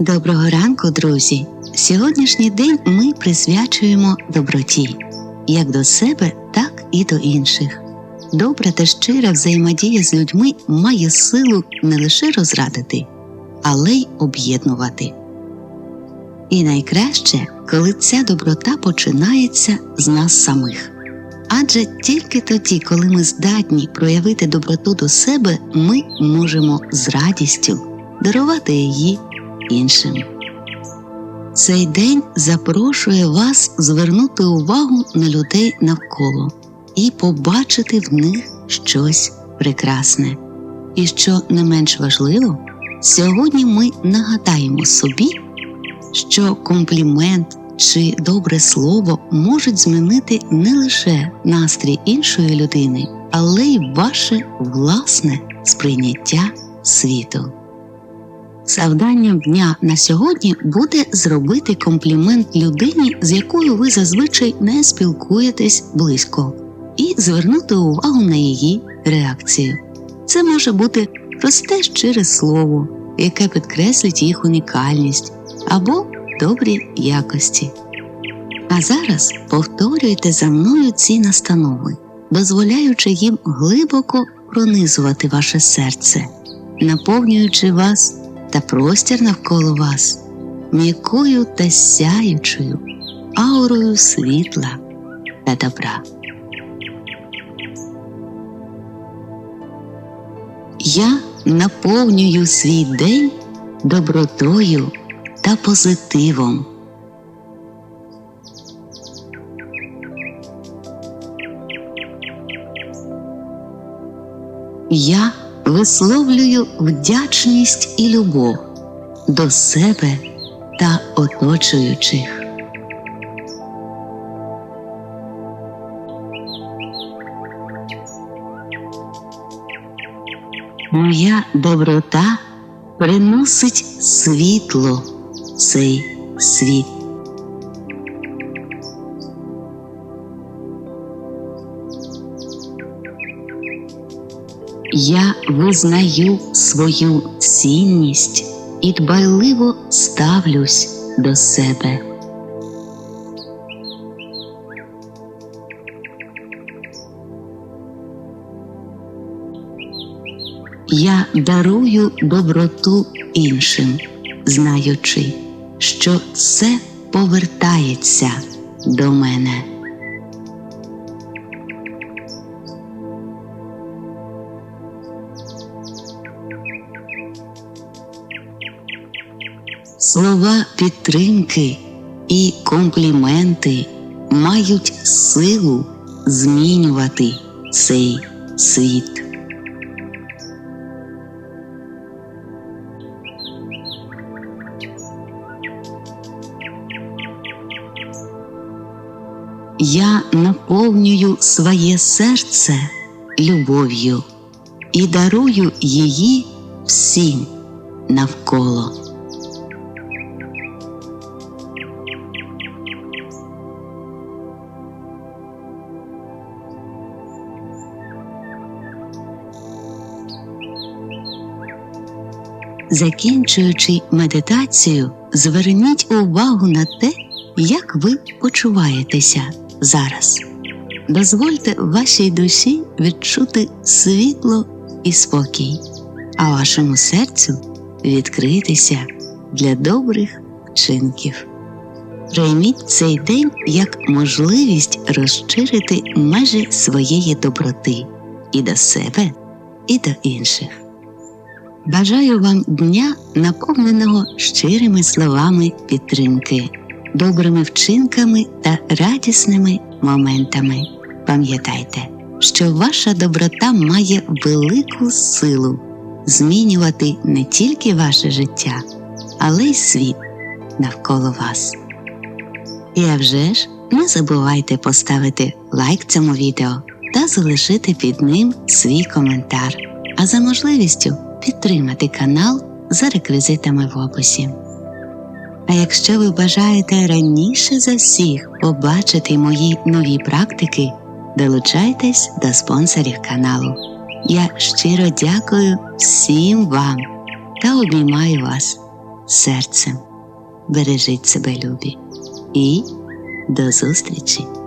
Доброго ранку, друзі! Сьогоднішній день ми присвячуємо доброті як до себе, так і до інших. Добра та щира взаємодія з людьми має силу не лише розрадити, але й об'єднувати. І найкраще, коли ця доброта починається з нас самих. Адже тільки тоді, коли ми здатні проявити доброту до себе, ми можемо з радістю дарувати її іншим. Цей день запрошує вас звернути увагу на людей навколо і побачити в них щось прекрасне. І що не менш важливо, сьогодні ми нагадаємо собі, що комплімент чи добре слово можуть змінити не лише настрій іншої людини, але й ваше власне сприйняття світу. Завданням дня на сьогодні буде зробити комплімент людині, з якою ви зазвичай не спілкуєтесь близько, і звернути увагу на її реакцію. Це може бути просте щире слово, яке підкреслить їх унікальність або добрі якості. А зараз повторюйте за мною ці настанови, дозволяючи їм глибоко пронизувати ваше серце, наповнюючи вас та простір навколо вас м'якою та сяючою аурою світла та добра. Я наповнюю свій день добротою та позитивом. Я висловлюю вдячність і любов до себе та оточуючих. Моя доброта приносить світло цей світ. Я визнаю свою цінність і дбайливо ставлюсь до себе. Я дарую доброту іншим, знаючи, що це повертається до мене. Слова підтримки і компліменти мають силу змінювати цей світ. Я наповнюю своє серце любов'ю і дарую її всім навколо. Закінчуючи медитацію, зверніть увагу на те, як ви почуваєтеся зараз. Дозвольте вашій душі відчути світло і спокій, а вашому серцю відкритися для добрих вчинків. Прийміть цей день як можливість розширити межі своєї доброти і до себе, і до інших. Бажаю вам дня, наповненого щирими словами підтримки, добрими вчинками та радісними моментами. Пам'ятайте, що ваша доброта має велику силу змінювати не тільки ваше життя, але й світ навколо вас. І а вже ж не забувайте поставити лайк цьому відео та залишити під ним свій коментар, а за можливістю підтримати канал за реквізитами в описі. А якщо ви бажаєте раніше за всіх побачити мої нові практики, долучайтесь до спонсорів каналу. Я щиро дякую всім вам та обіймаю вас. серцем. Бережіть себе, любі, і до зустрічі!